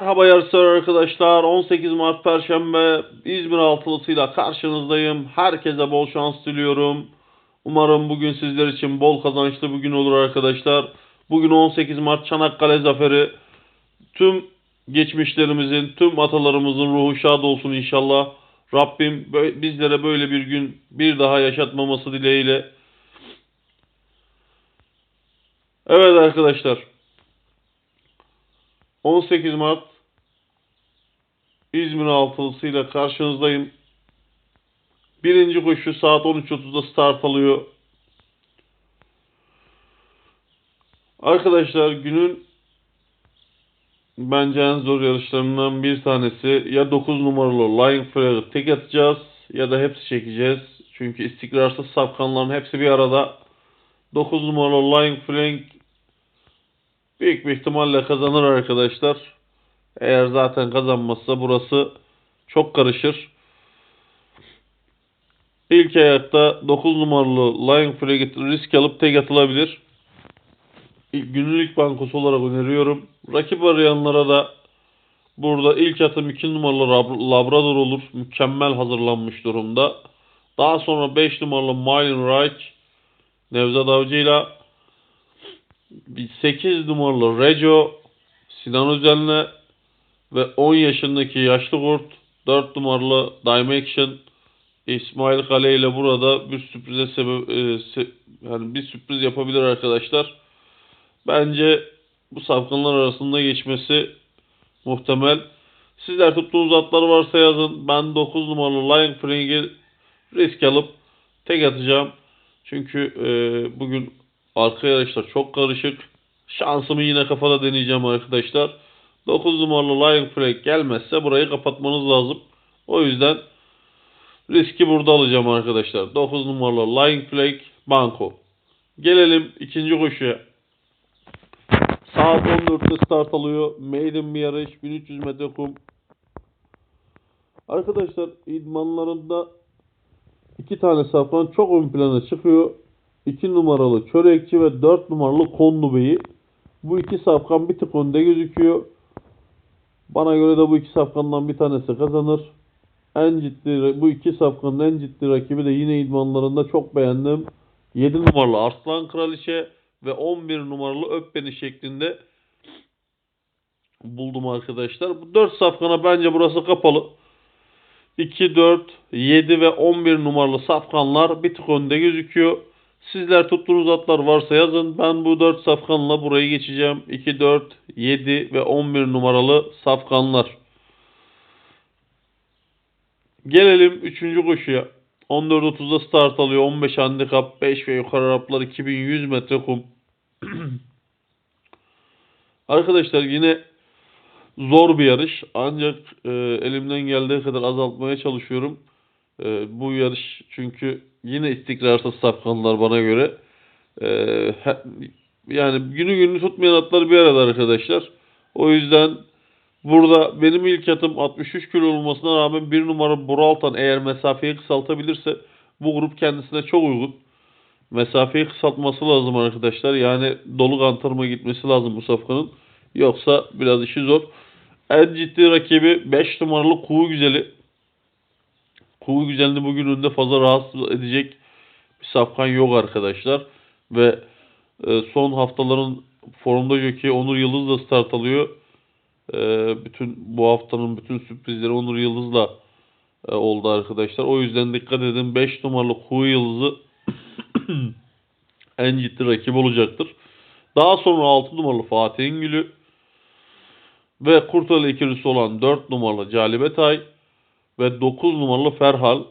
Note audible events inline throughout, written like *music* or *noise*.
Merhaba yarışlar arkadaşlar. 18 Mart Perşembe İzmir altılısıyla karşınızdayım. Herkese bol şans diliyorum. Umarım bugün sizler için bol kazançlı bir gün olur arkadaşlar. Bugün 18 Mart Çanakkale Zaferi. Tüm geçmişlerimizin, tüm atalarımızın ruhu şad olsun inşallah. Rabbim bizlere böyle bir gün bir daha yaşatmaması dileğiyle. Evet arkadaşlar. 18 Mart İzmir altılısıyla karşınızdayım. Birinci koşu saat 13.30'da start alıyor. Arkadaşlar günün bence en zor yarışlarından bir tanesi. Ya 9 numaralı Lion Flag'ı tek atacağız ya da hepsi çekeceğiz. Çünkü istikrarsız safkanların hepsi bir arada. 9 numaralı Lion Flag büyük bir ihtimalle kazanır arkadaşlar. Eğer zaten kazanmazsa burası çok karışır. İlk ayakta 9 numaralı Lion Frigate risk alıp tek atılabilir. İlk bankosu olarak öneriyorum. Rakip arayanlara da burada ilk atım 2 numaralı Labrador olur. Mükemmel hazırlanmış durumda. Daha sonra 5 numaralı Miley Right Nevzat Avcı'yla 8 numaralı Rejo Sinan Özen'le ve 10 yaşındaki yaşlı kurt 4 numaralı Dimension İsmail Kale ile burada bir sürprize sebep e, se- yani bir sürpriz yapabilir arkadaşlar. Bence bu safkanlar arasında geçmesi muhtemel. Sizler tuttuğunuz atlar varsa yazın. Ben 9 numaralı Lion Frank'i risk alıp tek atacağım. Çünkü e, bugün arka yarışlar çok karışık. Şansımı yine kafada deneyeceğim arkadaşlar. 9 numaralı Lion Flag gelmezse burayı kapatmanız lazım. O yüzden riski burada alacağım arkadaşlar. 9 numaralı Lion Flag Banko. Gelelim ikinci koşuya. Saat 14'te start alıyor. Maiden bir yarış. 1300 metre kum. Arkadaşlar idmanlarında iki tane safran çok ön plana çıkıyor. 2 numaralı Çörekçi ve 4 numaralı Kondu Bey'i. Bu iki safkan bir tık önde gözüküyor. Bana göre de bu iki safkandan bir tanesi kazanır. En ciddi bu iki safkanın en ciddi rakibi de yine idmanlarında çok beğendim. 7 numaralı Arslan Kraliçe ve 11 numaralı Öp Beni şeklinde buldum arkadaşlar. Bu 4 safkana bence burası kapalı. 2, 4, 7 ve 11 numaralı safkanlar bir tık önde gözüküyor. Sizler tuttuğunuz atlar varsa yazın. Ben bu 4 safkanla burayı geçeceğim. 2, 4, 7 ve 11 numaralı safkanlar. Gelelim 3. koşuya. 14.30'da start alıyor. 15 handikap, 5 ve yukarı Araplar 2100 metre kum. *clears throat* Arkadaşlar yine zor bir yarış. Ancak e, elimden geldiği kadar azaltmaya çalışıyorum. E, bu yarış çünkü yine istikrarsız safkanlar bana göre. E, he- yani günü günü tutmayan atlar bir arada arkadaşlar. O yüzden burada benim ilk atım 63 kilo olmasına rağmen bir numara Buraltan eğer mesafeyi kısaltabilirse bu grup kendisine çok uygun. Mesafeyi kısaltması lazım arkadaşlar. Yani dolu kantarıma gitmesi lazım bu safkanın. Yoksa biraz işi zor. En ciddi rakibi 5 numaralı Kuğu Güzeli. Kuğu Güzeli'ni bugün önünde fazla rahatsız edecek bir safkan yok arkadaşlar. Ve e, son haftaların formda jockey Onur Yıldız da start alıyor. E, bütün bu haftanın bütün sürprizleri Onur Yıldız'la e, oldu arkadaşlar. O yüzden dikkat edin 5 numaralı Kuğu Yıldız'ı *clears throat* en ciddi rakip olacaktır. Daha sonra 6 numaralı Fatih İngül'ü ve Kurtalı ikilisi olan 4 numaralı Calibetay ve 9 numaralı Ferhal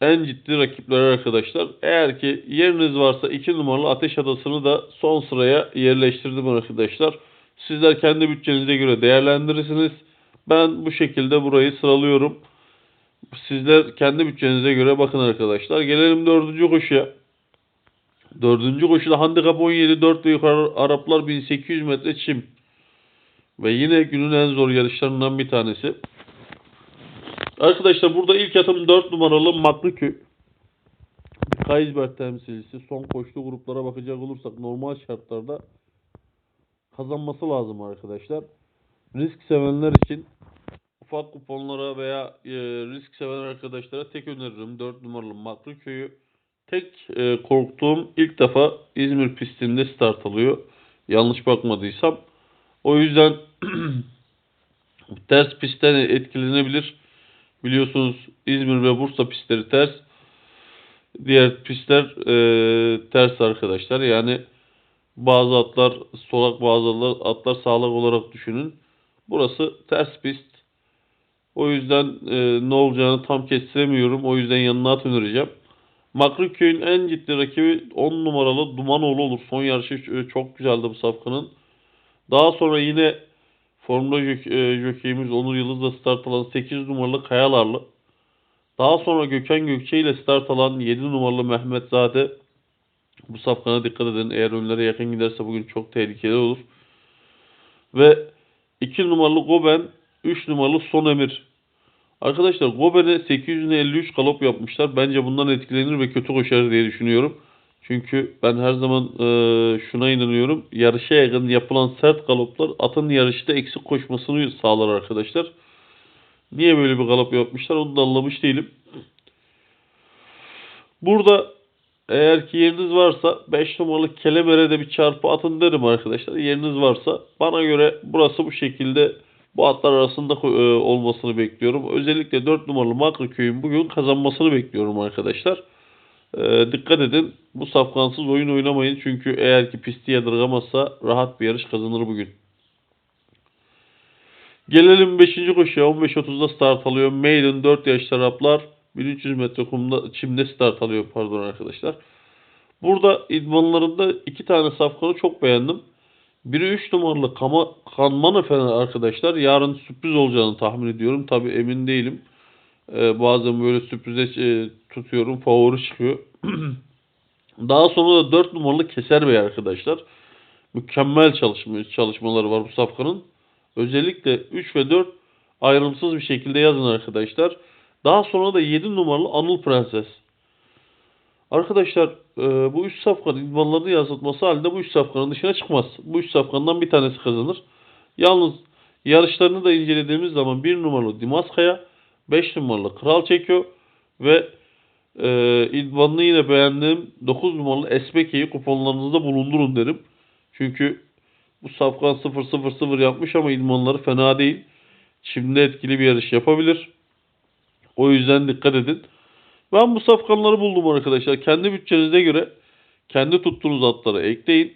en ciddi rakipleri arkadaşlar. Eğer ki yeriniz varsa 2 numaralı Ateş Adası'nı da son sıraya yerleştirdim arkadaşlar. Sizler kendi bütçenize göre değerlendirirsiniz. Ben bu şekilde burayı sıralıyorum. Sizler kendi bütçenize göre bakın arkadaşlar. Gelelim dördüncü koşuya. Dördüncü koşuda handikap 17 4 ve yukarı Araplar 1800 metre çim. Ve yine günün en zor yarışlarından bir tanesi. Arkadaşlar burada ilk atım 4 numaralı Matlıköy. Kaysberg temsilcisi. Son koştuğu gruplara bakacak olursak normal şartlarda kazanması lazım arkadaşlar. risk sevenler için ufak kuponlara veya e, risk seven arkadaşlara tek öneririm 4 numaralı Maklı Köyü. Tek e, korktuğum ilk defa İzmir pistinde start alıyor. Yanlış bakmadıysam. O yüzden *clears throat* ters pistten etkilenebilir. Biliyorsunuz İzmir ve Bursa pistleri ters. Diğer pistler e, ters arkadaşlar. Yani bazı atlar solak bazı atlar, atlar sağlak olarak düşünün. Burası ters pist. O yüzden e, ne olacağını tam kestiremiyorum. O yüzden yanına at önereceğim. Makriköy'ün en ciddi rakibi 10 numaralı Dumanoğlu olur. Son yarışı e, çok güzeldi bu safkanın. Daha sonra yine Formula e, jokeyimiz Onur Yıldız'la start alan 8 numaralı Kayalarlı. Daha sonra Gökhan Gökçe ile start alan 7 numaralı Mehmet Zade. Bu safkana dikkat edin. Eğer önlere yakın giderse bugün çok tehlikeli olur. Ve 2 numaralı Goben, 3 numaralı Son Emir. Arkadaşlar Goben'e 853 galop yapmışlar. Bence bundan etkilenir ve kötü koşar diye düşünüyorum. Çünkü ben her zaman e, şuna inanıyorum. Yarışa yakın yapılan sert galoplar atın yarışta eksik koşmasını sağlar arkadaşlar. Niye böyle bir galop yapmışlar onu da anlamış değilim. Burada eğer ki yeriniz varsa 5 numaralı Kelemer'e de bir çarpı atın derim arkadaşlar. Yeriniz varsa bana göre burası bu şekilde bu atlar arasında e, olmasını bekliyorum. Özellikle 4 numaralı Makraköy'ün bugün kazanmasını bekliyorum arkadaşlar. E, dikkat edin bu safkansız oyun oynamayın. Çünkü eğer ki pisti yadırgamazsa rahat bir yarış kazanır bugün. Gelelim 5. koşuya 15.30'da start alıyor. Maiden 4 yaş taraflar 1300 metre kumda çimde start alıyor pardon arkadaşlar. Burada idmanlarında iki tane safkanı çok beğendim. Biri 3 numaralı Kama, Kanman Efendi arkadaşlar. Yarın sürpriz olacağını tahmin ediyorum. Tabi emin değilim. Ee, bazen böyle sürprize e, tutuyorum. Favori çıkıyor. *clears throat* Daha sonra da 4 numaralı Keser Bey arkadaşlar. Mükemmel çalışma, çalışmaları var bu safkanın. Özellikle 3 ve 4 ayrımsız bir şekilde yazın arkadaşlar. Daha sonra da 7 numaralı Anıl Prenses. Arkadaşlar e, bu 3 safkanın idmanlarını yansıtması halinde bu 3 safkanın dışına çıkmaz. Bu 3 safkandan bir tanesi kazanır. Yalnız yarışlarını da incelediğimiz zaman 1 numaralı Dimaskaya, 5 numaralı Kral Çekiyor ve e, idmanını yine beğendiğim 9 numaralı Esbeke'yi kuponlarınızda bulundurun derim. Çünkü bu safkan 0-0-0 yapmış ama idmanları fena değil. Şimdi etkili bir yarış yapabilir. O yüzden dikkat edin. Ben bu safkanları buldum arkadaşlar. Kendi bütçenize göre kendi tuttuğunuz atlara ekleyin.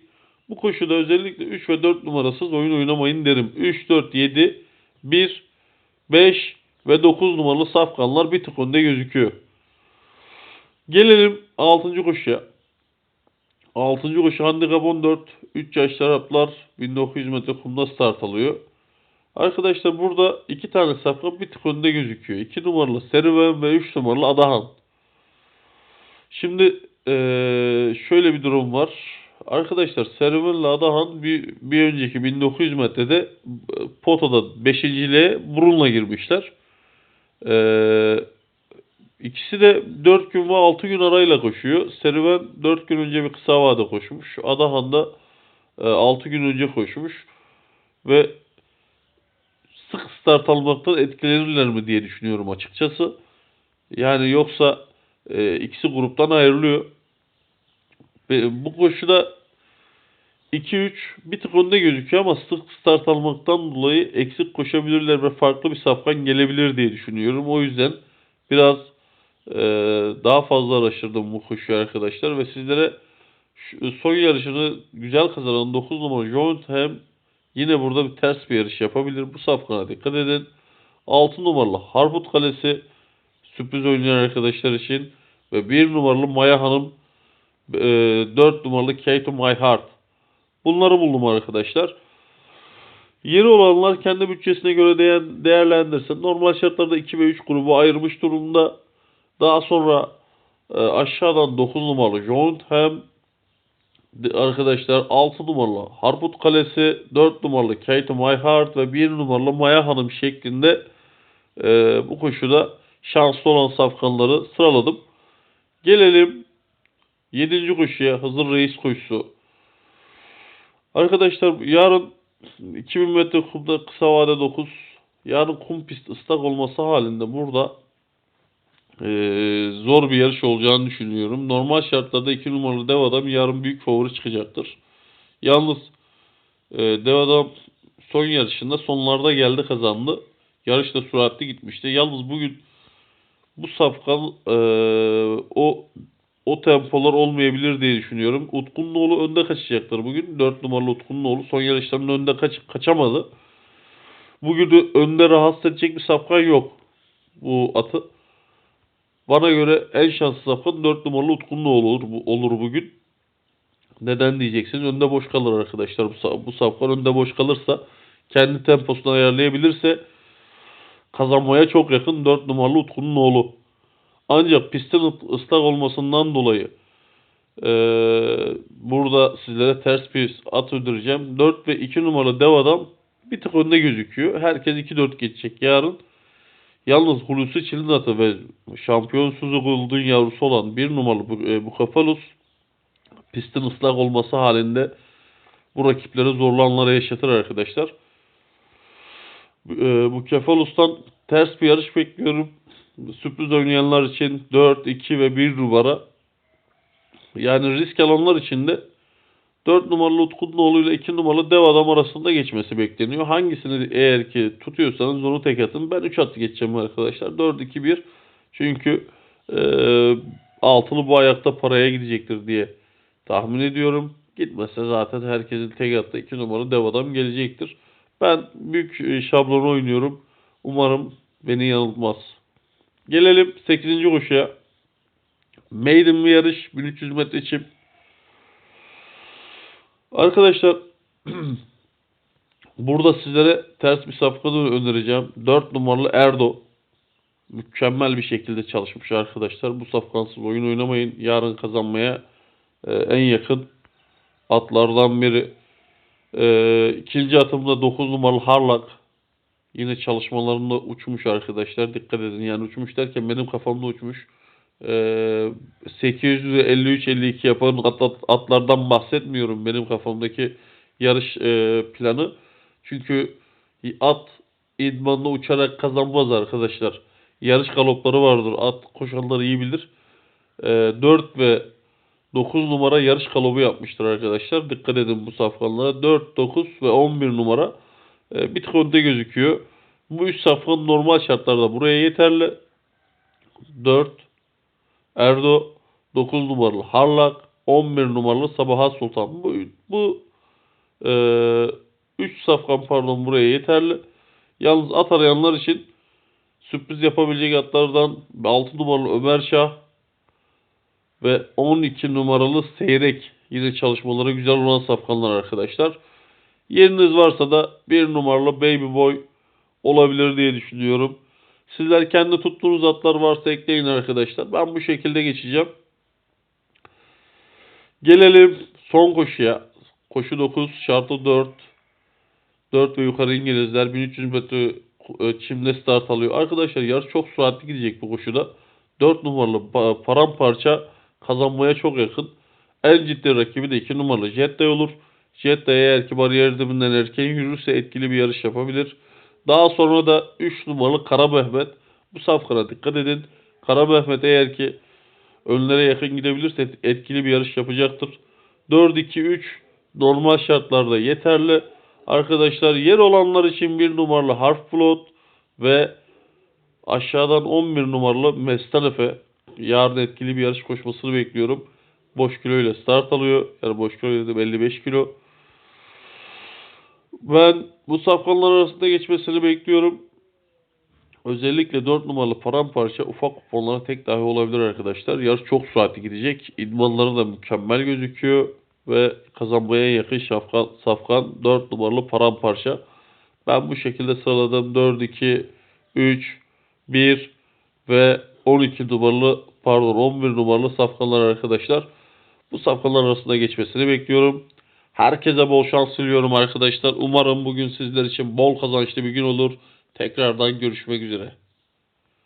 Bu koşuda özellikle 3 ve 4 numarasız oyun oynamayın derim. 3, 4, 7, 1, 5 ve 9 numaralı safkanlar bir tık önde gözüküyor. Gelelim 6. koşuya. 6. koşu handikap 14. 3 yaş Araplar 1900 metre kumda start alıyor. Arkadaşlar burada iki tane safkan bir tık önde gözüküyor. 2 numaralı Serüven ve 3 numaralı Adahan. Şimdi eee, şöyle bir durum var. Arkadaşlar Serüven'le Adahan bir, bir önceki 1900 metrede potada 5.liğe burunla girmişler. Eee İkisi de 4 gün ve 6 gün arayla koşuyor. Serüven 4 gün önce bir kısa vade koşmuş. Adahan da 6 gün önce koşmuş. Ve sık start almaktan etkilenirler mi diye düşünüyorum açıkçası. Yani yoksa e, ikisi gruptan ayrılıyor. Ve bu koşuda 2-3 bir tık önde gözüküyor ama sık start almaktan dolayı eksik koşabilirler ve farklı bir safkan gelebilir diye düşünüyorum. O yüzden biraz e, daha fazla araştırdım bu koşuyu arkadaşlar ve sizlere şu, son yarışını güzel kazanan 9 numara John hem yine burada bir ters bir yarış yapabilir. Bu safkana dikkat edin. 6 numaralı Harput Kalesi sürpriz oynayan arkadaşlar için ve 1 numaralı Maya Hanım e, 4 numaralı Kate to My Heart. Bunları buldum arkadaşlar. Yeni olanlar kendi bütçesine göre değer, değerlendirsin. Normal şartlarda 2 ve 3 grubu ayırmış durumda. Daha sonra e, aşağıdan 9 numaralı Jotunheim de- arkadaşlar 6 numaralı Harput Kalesi, 4 numaralı Kate My Heart ve 1 numaralı Maya Hanım şeklinde e, bu koşuda şanslı olan safkanları sıraladım. Gelelim 7. koşuya Hızır Reis koşusu. Arkadaşlar yarın 2000 metre kumda kısa vade 9. Yarın kum pist ıslak olması halinde burada eee, zor bir yarış olacağını düşünüyorum. Normal şartlarda 2 numaralı dev adam yarın büyük favori çıkacaktır. Yalnız eee dev adam son yarışında sonlarda geldi kazandı. Yarış da süratli gitmişti. Yalnız bugün bu safkan eee, o o tempolar olmayabilir diye düşünüyorum. Utkunluoğlu önde kaçacaktır bugün. 4 numaralı Utkunluoğlu son yarışlarında önde kaç, kaçamadı. Bugün de önde rahatsız edecek bir safkan yok bu atı. Bana göre en şanslı safkan 4 numaralı Utkunluoğlu olur, olur bugün. Neden diyeceksiniz? Önde boş kalır arkadaşlar. Bu, bu safkan önde boş kalırsa kendi temposunu ayarlayabilirse kazanmaya çok yakın 4 numaralı Utku'nun oğlu. Ancak pistin ıs- ıslak olmasından dolayı eee, burada sizlere ters bir at öldüreceğim. 4 ve 2 numaralı dev adam bir tık önde gözüküyor. Herkes 2-4 geçecek yarın. Yalnız Hulusi Çilin atı ve şampiyon Suzu Gold'un yavrusu olan 1 numaralı e, Bukafalus pistin ıslak olması halinde bu rakipleri zorlu anlara yaşatır arkadaşlar. E, bu Kefalus'tan ters bir yarış bekliyorum. Sürpriz oynayanlar için 4, 2 ve 1 numara. Yani risk alanlar için de 4 numaralı Utkunoğlu ile 2 numaralı dev adam arasında geçmesi bekleniyor. Hangisini eğer ki tutuyorsanız onu tek atın. Ben 3 at geçeceğim arkadaşlar. 4, 2, 1. Çünkü e, altılı bu ayakta paraya gidecektir diye tahmin ediyorum. Gitmezse zaten herkesin tek attığı 2 numaralı dev adam gelecektir. Ben büyük e, şablonu oynuyorum. Umarım beni yanıltmaz. Gelelim 8. koşuya. Maiden bir yarış 1300 metre çim. Arkadaşlar *clears throat* burada sizlere ters bir safkanı önereceğim. 4 numaralı Erdo. Mükemmel bir şekilde çalışmış arkadaşlar. Bu safkansız oyun oynamayın. Yarın kazanmaya e, en yakın atlardan biri. E, ikinci atımda 9 numaralı Harlak. Yine çalışmalarında uçmuş arkadaşlar. Dikkat edin. Yani uçmuş derken benim kafamda uçmuş. Ee, 853-52 yapan at- atlardan bahsetmiyorum benim kafamdaki yarış e, planı. Çünkü at idmanda uçarak kazanmaz arkadaşlar. Yarış galopları vardır. At koşanları iyi bilir. Ee, 4 ve 9 numara yarış galopu yapmıştır arkadaşlar. Dikkat edin bu safkanlara. 4, 9 ve 11 numara e, önde gözüküyor. Bu üç safkan normal şartlarda buraya yeterli. 4 Erdo 9 numaralı Harlak 11 numaralı Sabahat Sultan. Bu bu 3 safkan pardon buraya yeterli. Yalnız at arayanlar için sürpriz yapabilecek atlardan 6 numaralı Ömer Şah ve 12 numaralı Seyrek. Yine çalışmaları güzel olan safkanlar arkadaşlar. Yeriniz varsa da 1 numaralı Baby Boy olabilir diye düşünüyorum. Sizler kendi tuttuğunuz atlar varsa ekleyin arkadaşlar. Ben bu şekilde geçeceğim. Gelelim son koşuya. Koşu 9, şartı 4. 4 ve yukarı İngilizler 1300 metre e, çimde start alıyor. Arkadaşlar yarış çok süratli gidecek bu koşuda. 4 numaralı pa- paramparça kazanmaya çok yakın. En ciddi rakibi de 2 numaralı Jet Day olur. Jet Day eğer ki bariyer dibinden erken yürürse etkili bir yarış yapabilir. Daha sonra da 3 numaralı Kara Mehmet. Bu safkana dikkat edin. Kara Mehmet eğer ki önlere yakın gidebilirse et- etkili bir yarış yapacaktır. 4-2-3 normal şartlarda yeterli. Arkadaşlar yer olanlar için bir numaralı Harf Float ve aşağıdan 11 numaralı Mestalefe yarın etkili bir yarış koşmasını bekliyorum. Boş kilo ile start alıyor. Yani boş kilo ile 55 kilo. Ben bu safkanlar arasında geçmesini bekliyorum. Özellikle 4 numaralı paramparça ufak kuponlara tek dahi olabilir arkadaşlar. Yarış çok süratli gidecek. İdmanları da mükemmel gözüküyor. Ve kazanmaya yakın şafkan, safkan 4 numaralı paramparça. Ben bu şekilde sıraladım. 4, 2, 3, 1 ve 12 numaralı pardon 11 numaralı safkanlar arkadaşlar. Bu safkanlar arasında geçmesini bekliyorum. Herkese bol şans diliyorum arkadaşlar. Umarım bugün sizler için bol kazançlı bir gün olur. Tekrardan görüşmek üzere.